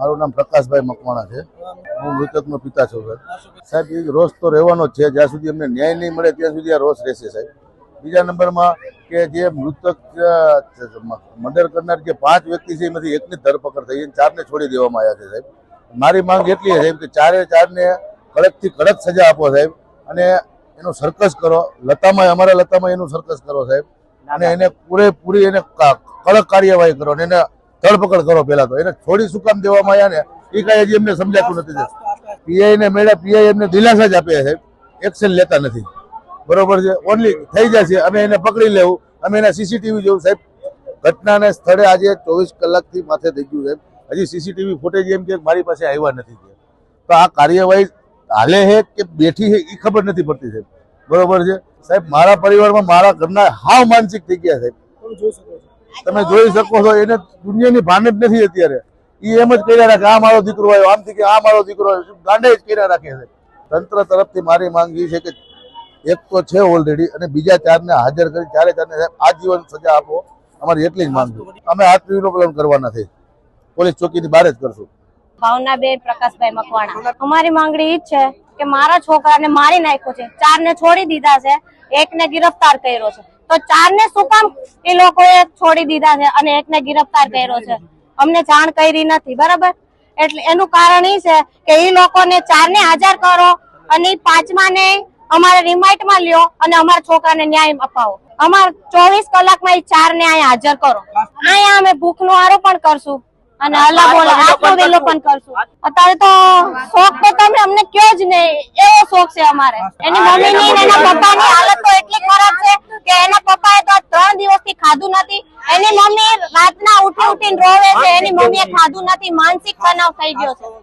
મારું નામ પ્રકાશભાઈ મકવાણા છે. હું મૃતકનો પિતા છું, સાહેબ. સાહેબ, એ રોષ તો રહેવાનો જ છે. જ્યાં સુધી અમને ન્યાય નહીં મળે, ત્યાં સુધી આ રોષ રહેશે, સાહેબ. બીજા નંબરમાં કે જે મૃતક મર્ડર કરનાર જે પાંચ વ્યક્તિ છે, એમાંથી એકની ધરપકડ થઈ અને ચારને છોડી દેવામાં આવ્યા છે, સાહેબ. મારી માંગ એટલી છે, સાહેબ, કે ચારે ચારને કડકથી કડક સજા આપો, સાહેબ. અને એનું સરકસ કરો. લતામાં અમારા લતામાં એનું સરકસ કરો, સાહેબ. અને એને પૂરેપૂરી એને કડક કાર્યવાહી કરો અને એને ધરપકડ કરો પેલા તો. એને છોડી શું કામ દેવામાં આવ્યા ને એ કાંઈ હજી એમને સમજાતું નથી પીઆઈ ને મેળા પીઆઈ એમને દિલાસા જ આપ્યા છે સાહેબ. એક્શન લેતા નથી. બરોબર છે? ઓનલી થઈ જશે. અમે એને પકડી લેવું. અમે એના સીસીટીવી જોવું સાહેબ. ઘટનાને સ્થળે આજે ચોવીસ કલાકથી માથે થઈ ગયું સાહેબ. હજી સીસીટીવી ફૂટેજ એમ કે મારી પાસે આવ્યા નથી તો આ કાર્યવાહી હાલે છે કે બેઠી છે એ ખબર નથી પડતી સાહેબ. બરોબર છે? સાહેબ મારા પરિવારમાં મારા ઘરના હાવ માનસિક થઈ ગયા સાહેબ. તમે જોઈ શકો છો, એને દુનિયાની ભાન જ નથી અત્યારે. એ એમ જ કર્યા રાખે, આ મારો દીકરો આવ્યો, આમથી કે આ મારો દીકરો આવ્યો ગાંડે જ કર્યા રાખે છે. તંત્ર તરફથી મારી માંગ એ છે કે એક તો છે ઓલરેડી અને બીજા ચારને હાજર કરી, ચારે ચારને આજીવન સજા આપો, અમારી એટલી જ માંગ છે. અમે આત્મવિલોપન કરવા નથી પોલીસ ચોકીની બહાર જ કરશું. ભાવનાબેન પ્રકાશભાઈ મકવાણા. અમારી માંગણી ઈ છે કે મારા છોકરાને મારી નાખ્યો છે ચાર ને છોડી દીધા છે, એકને ગિરફતાર કર્યો છે. તો ચાર ને શું કામ એ લોકોએ છોડી દીધા છે અને એકને ગિરફતાર કર્યો છે. અમને જાણ કરી નથી બરાબર? એટલે એનું કારણ એ છે કે એ લોકોને ચાર ને હાજર કરો અને પાંચમા ને અમારે રિમાઇન્ડમાં લ્યો અને અમારા છોકરાને ન્યાય અપાવો. અમાર ચોવીસ કલાકમાં એ ચાર ને અહીંયા હાજર કરો. અહીંયા અમે ભૂખનું આરોપણ કરશું અને બોલા આત્મવિલોપન કરશું. અત્યારે તો શોખ તો તમે અમને કયો જ નહીં એવો શોખ છે અમારે. એની મમ્મી ની એના પપ્પાની હાલત તો કે એના પપ્પાએ તો ત્રણ દિવસથી ખાધું નથી. એની મમ્મી રાતના ઉઠી ઉઠીને રોવે છે. એની મમ્મીએ ખાધું નથી. માનસિક તણાવ થઈ ગયો છે.